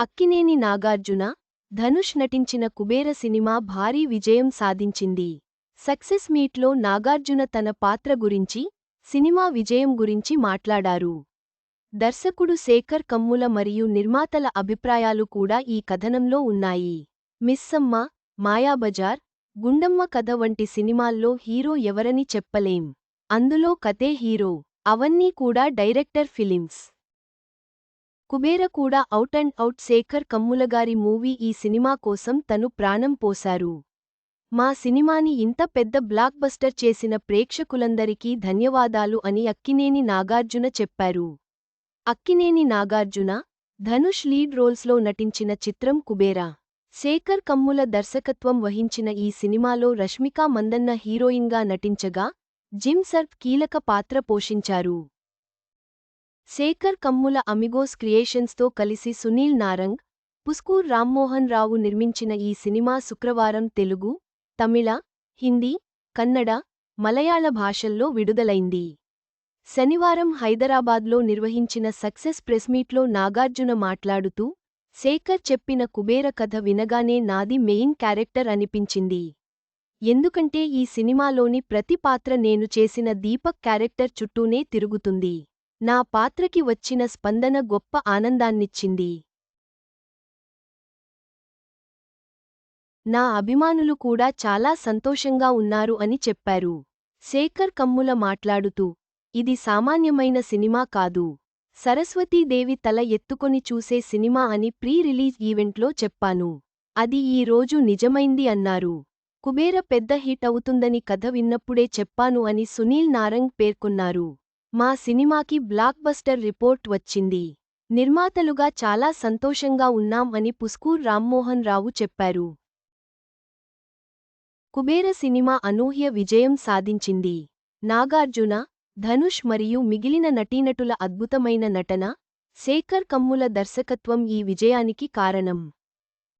అక్కినేని నాగార్జున ధనుష్ నటించిన కుబేర సినిమా భారీ విజయం సాధించింది. సక్సెస్ మీట్లో నాగార్జున తన పాత్ర గురించి సినిమా విజయం గురించి మాట్లాడారు. దర్శకుడు శేఖర్ కమ్ముల మరియు నిర్మాతల అభిప్రాయాలు కూడా ఈ కథనంలో ఉన్నాయి. మిస్సమ్మ మాయాబజార్ గుండమ్మ కథ వంటి సినిమాల్లో హీరో ఎవరని చెప్పలేం. అందులో కథే హీరో అవన్నీ కూడా డైరెక్టర్ ఫిలిమ్స్. కుబేర కూడా అవుట్ అండ్ అవుట్ శేఖర్ కమ్ములగారి మూవీ ఈ సినిమా కోసం తను ప్రాణం పోశారు. మా సినిమాని ఇంత పెద్ద బ్లాక్ బస్టర్ చేసిన ప్రేక్షకులందరికీ ధన్యవాదాలు అని అక్కినేని నాగార్జున చెప్పారు. అక్కినేని నాగార్జున ధనుష్ లీడ్ రోల్స్లో నటించిన చిత్రం కుబేరా. శేఖర్ కమ్ముల దర్శకత్వం వహించిన ఈ సినిమాలో రష్మికా మందన్న హీరోయిన్గా నటించగా జిమ్ సర్ఫ్ కీలక పాత్ర పోషించారు. శేఖర్ కమ్ముల అమిగోస్ క్రియేషన్స్తో కలిసి సునీల్ నారంగ్ పుస్కూర్ రామ్మోహన్ రావు నిర్మించిన ఈ సినిమా శుక్రవారం తెలుగు తమిళ హిందీ కన్నడ మలయాళ భాషల్లో విడుదలైంది. శనివారం హైదరాబాద్లో నిర్వహించిన సక్సెస్ ప్రెస్మీట్లో నాగార్జున మాట్లాడుతూ శేఖర్ చెప్పిన కుబేర కథ వినగానే నాది మెయిన్ క్యారెక్టర్ అనిపించింది. ఎందుకంటే ఈ సినిమాలోని ప్రతి పాత్ర నేను చేసిన దీపక్ క్యారెక్టర్ చుట్టూనే తిరుగుతుంది. నా పాత్రకి వచ్చిన స్పందన గొప్ప ఆనందాన్నిచ్చింది. నా అభిమానులు కూడా చాలా సంతోషంగా ఉన్నారు అని చెప్పారు. శేఖర్ కమ్ముల మాట్లాడుతూ ఇది సామాన్యమైన సినిమా కాదు. సరస్వతీదేవి తల ఎత్తుకొని చూసే సినిమా అని ప్రీ రిలీజ్ ఈవెంట్లో చెప్పాను. అది ఈ రోజు నిజమైంది అన్నారు. కుబేర పెద్ద హిట్ అవుతుందని కథ విన్నప్పుడే చెప్పాను అని సునీల్ నారంగ్ పేర్కొన్నారు. మా సినిమాకి బ్లాక్ బస్టర్ రిపోర్ట్ వచ్చింది. నిర్మాతలుగా చాలా సంతోషంగా ఉన్నాం అని పుస్కూర్ రామ్మోహన్ రావు చెప్పారు. కుబేర సినిమా అనూహ్య విజయం సాధించింది. నాగార్జున ధనుష్ మరియు మిగిలిన నటీనటుల అద్భుతమైన నటన శేఖర్ కమ్ముల దర్శకత్వం ఈ విజయానికి కారణం.